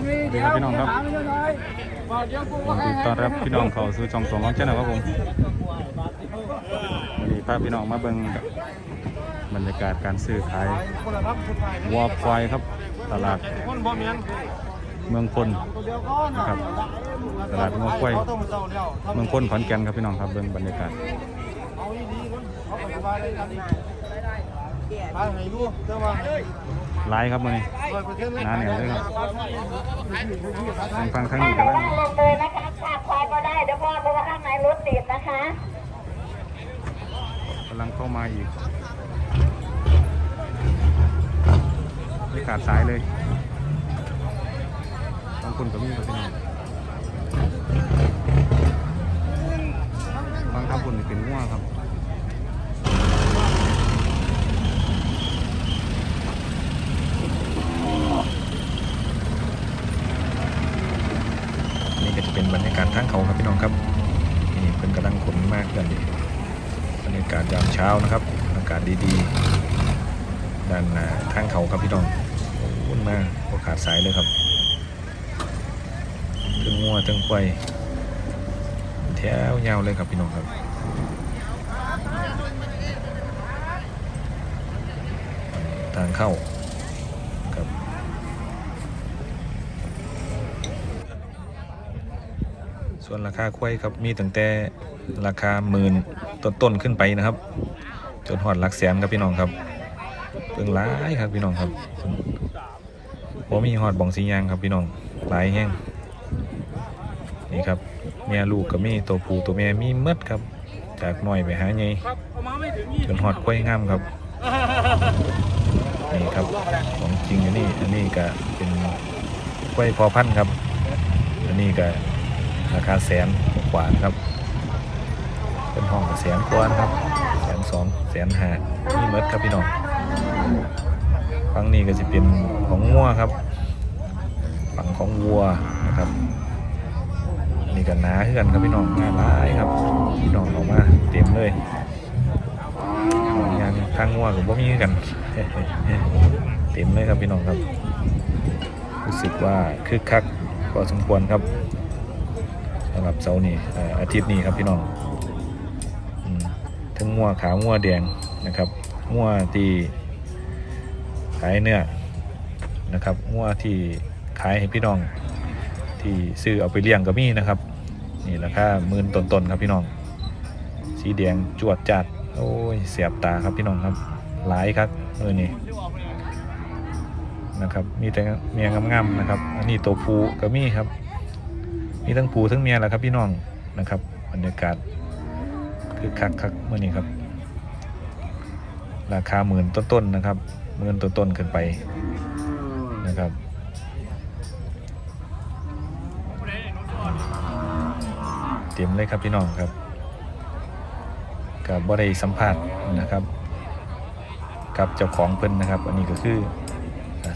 สวัสดีครับพี่น้องครับตอนรับพี่น้องเข้าสู่ช่องสองของเจ้าหนครับผมวันนี้พาพี่น้องมาเบิ่งบรรยากาศการซื้อขายวัวควายครับตลาดเมืองพลนะครับตลาดงัวควายเมืองพลขอนแก่นครับพี่น้องครับเบิ่งบรรยากาศไปไหนรู้เจ้าว่าหลายครับมื้อนี้ร้อยเปอร์เซ็นต์เลยหนาแน่เลยครับ ฟังทางนี้กันแล้วนั่งลงเลยนะคะขาควายก็ได้เดี๋ยวพ่อเพราะว่าข้างในรถติดนะคะกำลังเข้ามาอีกไม่ขาดสายเลยบางคนก็มีครับพี่น้องบางท่าคนเป็นง่วครับ นี่ก็จะเป็นบรรยากาศทางเขา ครับพี่น้องครับนี่เป็นกำลังขนมากกันนี่บรรยากาศยามเช้านะครับ อากาศดีๆด้านหน้าทางเขาครับพี่น้องวุ่นมากโอกาสสายเลยครับถึงงัวถึงควายแถวยาวเลยครับพี่น้องครับทางเข้าครับ ส่วนราคาควายครับมีตั้งแต่ราคาหมื่นต้นๆขึ้นไปนะครับ จนหอดหลักแสนครับพี่น้องครับเพิ่งหลายครับพี่น้องครับผมมีหอดบองสียางครับพี่น้องหลายแห้งนี่ครับเมียลูกกับมีตัวผู้ตัวแม่มีหมดครับ จากหน่อยไปหาไงจนหอดควายงามครับนี่ครับของจริงอยู่นี่อันนี้ก็เป็นควายพอพันธุ์ครับ อันนี้ก็ ราคาแสนกว่านครับ เป็นห้องแสนกว่านครับแสนสองแสนห้านี่เมดครับพี่น้องฝั่งนี้ก็จะเป็นของงัวครับฝั่งของวัวนะครับนี่ก็หนาขึ้นกันครับพี่น้องงานร้ายครับพี่น้องออกมาเต็มเลยงยางทางงัวกับบ่มีคือกันเต็มเลยครับพี่น้องครับ รู้สึกว่าคึกคักพอสมควรครับำหรับเสาร์นี้เอ่ออาทิตย์นี้ครับพี่น้องทั้งงัวขาวงัวแดงนะครับงัวที่ขายเนื้อนะครับงัวที่ขายให้พี่น้อง ที่ซื้อเอาไปเลี้ยงก็มีนะครับนี่ราคาหมื่นต้นๆครับพี่น้อง สีแดงจวดจัดโอ้ยเสียบตาครับพี่น้องครับหลายครับเออนี่นะครับมีแต่เมียงามๆนะครับ อันนี้ตัวผูก็มีครับ มีทั้งปูทั้งเมียแหละครับพี่น้องนะครับบรรยากาศคือคักคักเมื่อนี้ครับ ราคาหมื่นต้นๆนะครับหมื่นต้นๆขึ้นไปนะครับเต็มเลยครับพี่น้องครับกับบ่ได้สัมภาษณ์นะครับ กับเจ้าของเพิ่นนะครับ อันนี้ก็คือ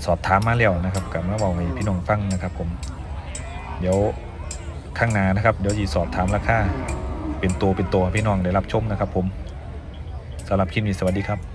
สอบถามมาแล้วนะครับกับมาบอกให้พี่น้องฟังนะครับผมเดี๋ยว ข้างหน้านะครับเดี๋ยวจีสอบถามราคาเป็นตัวเป็นตัวพี่น้องได้รับชมนะครับ ผมสำหรับคลิปนี้สวัสดีครับ